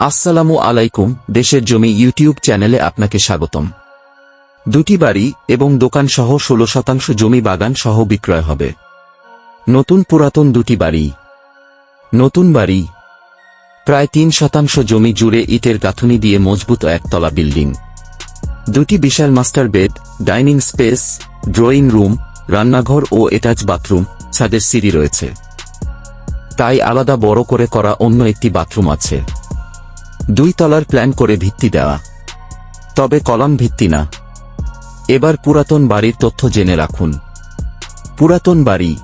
আসসালামু আলাইকুম, দেশের জমি ইউটিউব চ্যানেলে আপনাকে স্বাগতম। দুটি বাড়ি এবং দোকান সহ ষোলো শতাংশ জমি বাগান সহ বিক্রয় হবে। নতুন পুরাতন দুটি বাড়ি। নতুন বাড়ি। প্রায় তিন শতাংশ জমি জুড়ে ইটের গাঁথুনি দিয়ে মজবুত একতলা বিল্ডিং। দুটি বিশাল master bed, dining space, drawing room, রান্নাঘর ও এটাচ বাথরুম, ছাদের সিঁড়ি রয়েছে। তাই আলাদা বড় করে করা অন্য একটি বাথরুম আছে। দুই তলার প্ল্যান করে ভিত্তি দেওয়া। তবে কলাম ভিত্তি না। এবার পুরাতন বাড়ির তথ্য জেনে রাখুন। পুরাতন বাড়ি।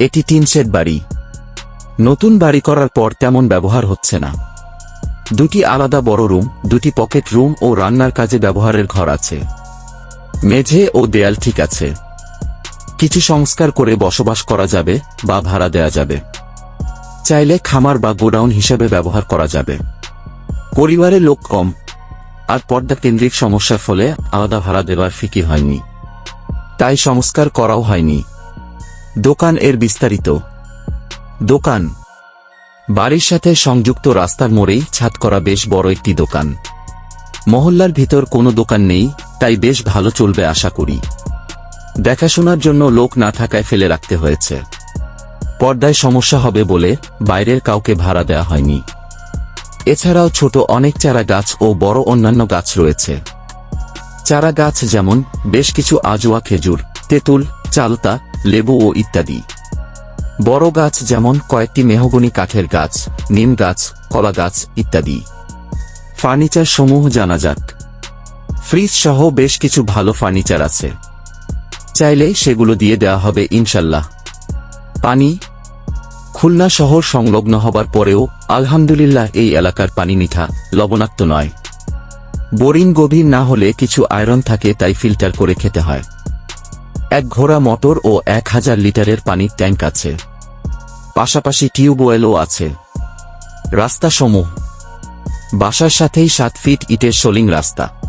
এটি টিন শেড বাড়ি। নতুন বাড়ি করার পর তেমন ব্যবহার হচ্ছে না। দুটি আলাদা বড় রুম, দুটি পকেট রুম ও রান্নার কাজে ব্যবহারের ঘর আছে। মেঝে ও দেয়াল ঠিক আছে। কিছু সংস্কার করে বসবাস করা যাবে বা ভাড়া দেয়া যাবে। চাইলে খামার বা গোডাউন হিসেবে ব্যবহার করা যাবে। পরিবারে লোক কম, আর পর্দা কেন্দ্রিক সমস্যার ফলে আলাদা ভাড়া দেওয়ার ফিকি হয়নি। তাই সংস্কার করাও হয়নি। দোকান এর বিস্তারিত। দোকান। বাড়ির সাথে সংযুক্ত রাস্তার মোড়েই ছাদ করা বেশ বড় একটি দোকান। মহল্লার ভিতর কোনো দোকান নেই, তাই বেশ ভালো চলবে আশা করি। দেখাশোনার জন্য লোক না থাকায় ফেলে রাখতে হয়েছে। পর্দায় সমস্যা হবে বলে বাইরের কাউকে ভাড়া দেওয়া হয়নি। এছাড়াও ছোট অনেক চারা গাছ ও বড় অন্যান্য গাছ রয়েছে। চারা গাছ যেমন বেশ কিছু আজোয়া, খেজুর, তেঁতুল, চালতা, লেবু ও ইত্যাদি। বড় গাছ যেমন কয়েকটি মেহগনি কাঠের গাছ, নিম গাছ, কলা গাছ ইত্যাদি। ফার্নিচার সমূহ জানা যাক। ফ্রিজ সহ বেশ কিছু ভালো ফার্নিচার আছে। চাইলে সেগুলো দিয়ে দেওয়া হবে ইনশাল্লাহ। পানি খুলনা শহর সংলগ্ন হবার পরেও আলহামদুলিল্লাহ এই এলাকার পানি মিঠা লবণাক্ত নয়। বোরিং গভীর না হলে কিছু আয়রন থাকে তাই ফিল্টার করে খেতে হয়। এক ঘোড়া মোটর ও এক হাজার লিটারের পানির ট্যাঙ্ক আছে। পাশাপাশি টিউবওয়েলও আছে। রাস্তা সমূহ বাসার সাথেই সাত ফিট ইটের সোলিং রাস্তা।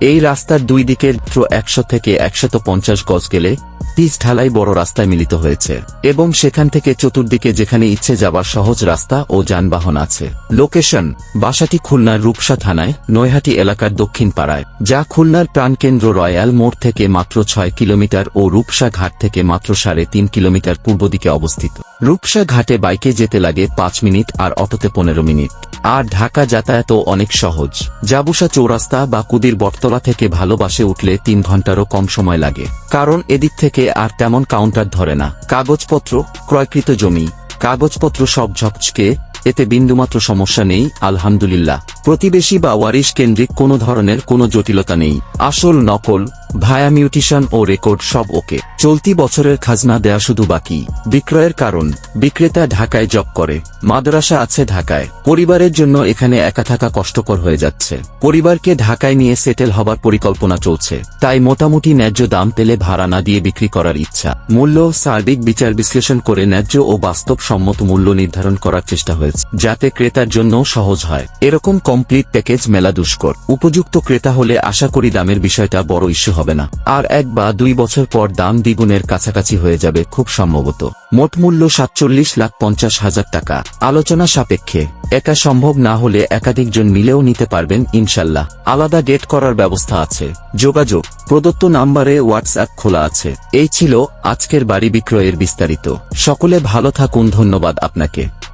এই রাস্তার দুই দিকের একশো থেকে একশত পঞ্চাশ গজ গেলে পিচ ঢালাই বড় রাস্তায় মিলিত হয়েছে এবং সেখান থেকে চতুর্দিকে যেখানে ইচ্ছে যাবার সহজ রাস্তা ও যানবাহন আছে। লোকেশন, বাসাটি খুলনার রূপসা থানায়, নৈহাটি এলাকার দক্ষিণ পাড়ায়, যা খুলনার প্রাণকেন্দ্র রয়্যাল মোড় থেকে মাত্র ছয় কিলোমিটার ও রূপসা ঘাট থেকে মাত্র সাড়ে তিন কিলোমিটার পূর্ব দিকে অবস্থিত। রূপসা ঘাটে বাইকে যেতে লাগে পাঁচ মিনিট আর অটোতে পনেরো মিনিট। আর ঢাকা যাতায়াতও অনেক সহজ। জাবুসা চৌরাস্তা বা কুদির বটতলা থেকে ভালোবাসে উঠলে তিন ঘন্টারও কম সময় লাগে। কারণ এদিক থেকে আর তেমন কাউন্টার ধরে না। কাগজপত্র, ক্রয়কৃত জমি, কাগজপত্র সব ঝকঝকে, এতে বিন্দুমাত্র সমস্যা নেই, আলহামদুলিল্লাহ। প্রতিবেশী বা ওয়ারিশ কেন্দ্রিক কোনো ধরনের কোনো জটিলতা নেই। আসল নকল, ভায়া মিউটিশন ও রেকর্ড সব ওকে। চলতি বছরের খাজনা দেয়া শুধু বাকি। বিক্রয়ের কারণ, বিক্রেতা ঢাকায় জব করে, মাদ্রাসা আছে ঢাকায়। পরিবারের জন্য এখানে একা থাকা কষ্টকর হয়ে যাচ্ছে। পরিবারকে ঢাকায় নিয়ে সেটেল হবার পরিকল্পনা চলছে। তাই মোটামুটি ন্যায্য দাম পেলে ভাড়া না দিয়ে বিক্রি করার ইচ্ছা। মূল্য, সার্বিক বিচার বিশ্লেষণ করে ন্যায্য ও বাস্তবসম্মত মূল্য নির্ধারণ করার চেষ্টা হয়েছে, যাতে ক্রেতার জন্য সহজ হয়। এরকম কমপ্লিট প্যাকেজ মেলা দুষ্কর। উপযুক্ত ক্রেতা হলে আশা করি দামের বিষয়টা বড় ইস্যু হবে না। আর এক বা দুই বছর পর দাম দ্বিগুণের কাছাকাছি হয়ে যাবে খুব সম্ভবত। মোট মূল্য সাতচল্লিশ লাখ পঞ্চাশ হাজার টাকা। আলোচনা সাপেক্ষে। একা সম্ভব না হলে একাধিকজন মিলেও নিতে পারবেন ইনশাল্লাহ। আলাদা ডেট করার ব্যবস্থা আছে। যোগাযোগ। প্রদত্ত নাম্বারে হোয়াটসঅ্যাপ খোলা আছে। এই ছিল আজকের বাড়ি বিক্রয়ের বিস্তারিত। সকলে ভালো থাকুন, ধন্যবাদ আপনাকে।